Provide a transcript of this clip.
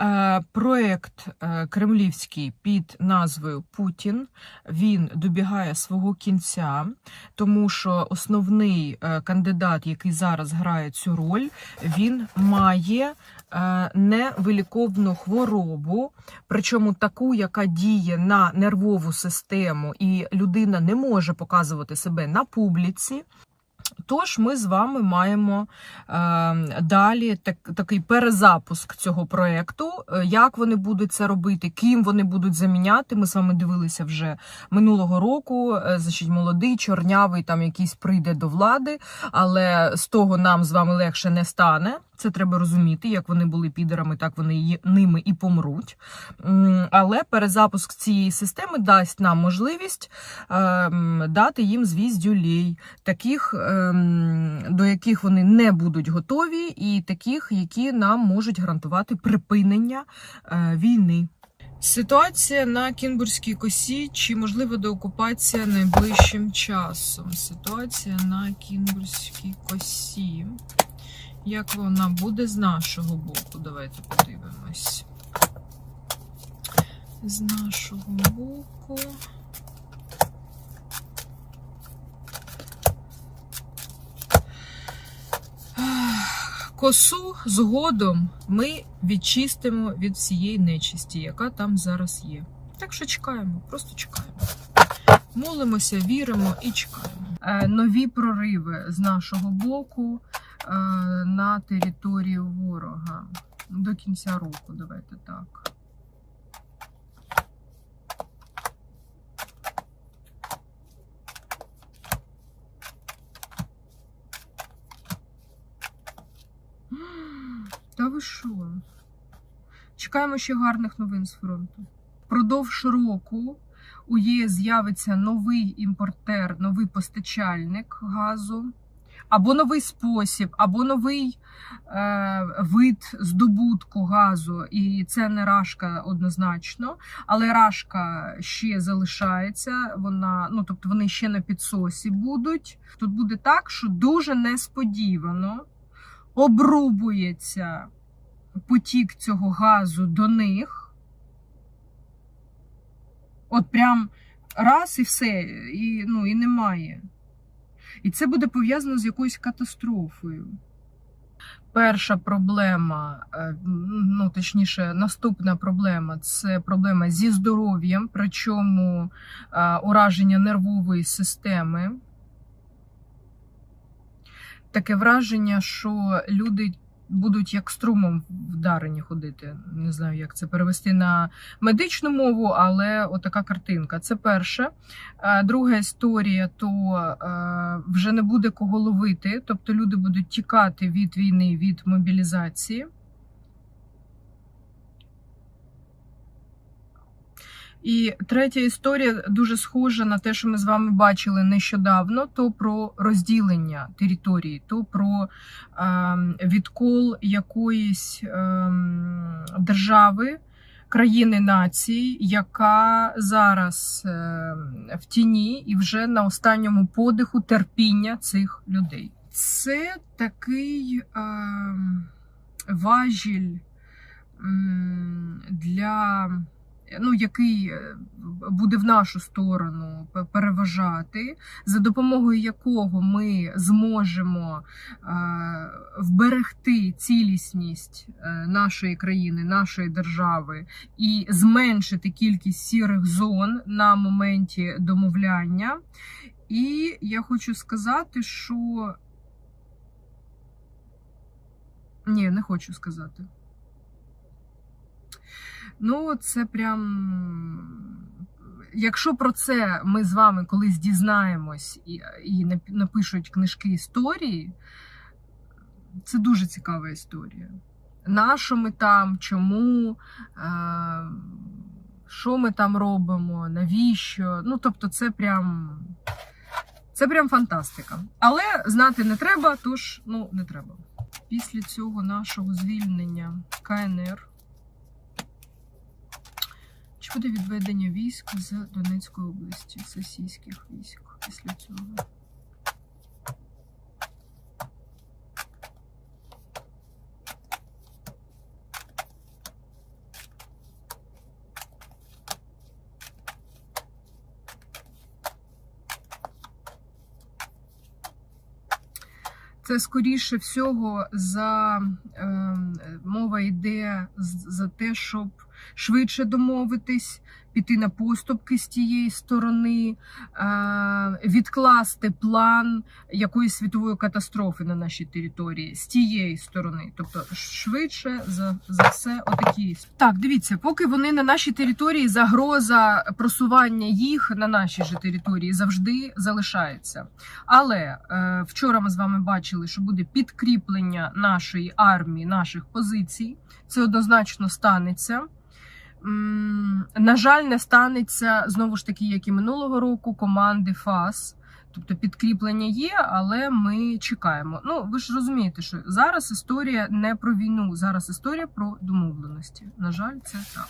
Е, Проєкт е, кремлівський під назвою Путін він добігає свого кінця, тому що основний е, кандидат, який зараз грає цю роль, він має невиліковну хворобу, причому таку, яка діє на нервову систему, і людина не може показувати себе на публіці. Тож ми з вами маємо е, далі так, такий перезапуск цього проекту. Е, Як вони будуть це робити, ким вони будуть заміняти. Ми з вами дивилися вже минулого року. Е, Значить, молодий, чорнявий, там якийсь прийде до влади, але з того нам з вами легше не стане. Це треба розуміти. Як вони були підерами, так вони є- ними і помруть. Але перезапуск цієї системи дасть нам можливість ем, дати їм звіздюлей, таких, ем, до яких вони не будуть готові, і таких, які нам можуть гарантувати припинення е, війни. Ситуація на Кінбурзькій косі чи можлива деокупація найближчим часом? Ситуація на Кінбурзькій косі. Як вона буде з нашого боку? Давайте подивимось. З нашого боку. Косу згодом ми відчистимо від всієї нечисті, яка там зараз є. Так що чекаємо, просто чекаємо. Молимося, віримо і чекаємо. Е, нові прориви з нашого боку е, на територію ворога до кінця року. Давайте так. Та ви що? Чекаємо ще гарних новин з фронту. Впродовж року у ЄС з'явиться новий імпортер, новий постачальник газу, або новий спосіб, або новий е, вид здобутку газу. І це не рашка однозначно, але рашка ще залишається. Вона, ну тобто вони ще на підсосі будуть. Тут буде так, що дуже несподівано обрубується потік цього газу до них. От прям раз і все, і, ну, і немає. І це буде пов'язано з якоюсь катастрофою. Перша проблема, е, ну точніше, наступна проблема це проблема зі здоров'ям, причому е, ураження нервової системи. Таке враження, що люди будуть як струмом вдарені ходити. Не знаю, як це перевести на медичну мову, але отака картинка. Це перше. Друга історія то е, вже не буде кого ловити, тобто люди будуть тікати від війни, від мобілізації. І третя історія дуже схожа на те, що ми з вами бачили нещодавно: то про розділення території, то про е, відкол якоїсь е, держави, країни нації, яка зараз е, в тіні і вже на останньому подиху терпіння цих людей. Це такий е, важіль для ну, який е, буде в нашу сторону переважати, за допомогою якого ми зможемо е, вберегти цілісність е, нашої країни, нашої держави і зменшити кількість сірих зон на моменті домовляння. І я хочу сказати, що ні, не хочу сказати. Ну, це прям. Якщо про це ми з вами колись дізнаємось і, і напишуть книжки історії, це дуже цікава історія. На що ми там, чому, е, що ми там робимо, навіщо? Ну, тобто, це прям. Це прям фантастика. Але знати не треба, тож ну не треба. Після цього нашого звільнення КНР буде відведення військ з Донецької області, сосійських військ після цього. Це скоріше всього за е, мова йде за те, щоб швидше домовитись, піти на поступки з тієї сторони, відкласти план якоїсь світової катастрофи на нашій території з тієї сторони. Тобто швидше за, за все отакі. Так, дивіться, поки вони на нашій території, загроза просування їх на нашій же території завжди залишається. Але е, вчора ми з вами бачили, що буде підкріплення нашої армії, наших позицій. Це однозначно станеться. На жаль, не станеться знову ж таки, як і минулого року, команди ФАС. Тобто підкріплення є, але ми чекаємо. Ну, ви ж розумієте, що зараз історія не про війну, зараз історія про домовленості. На жаль, це так.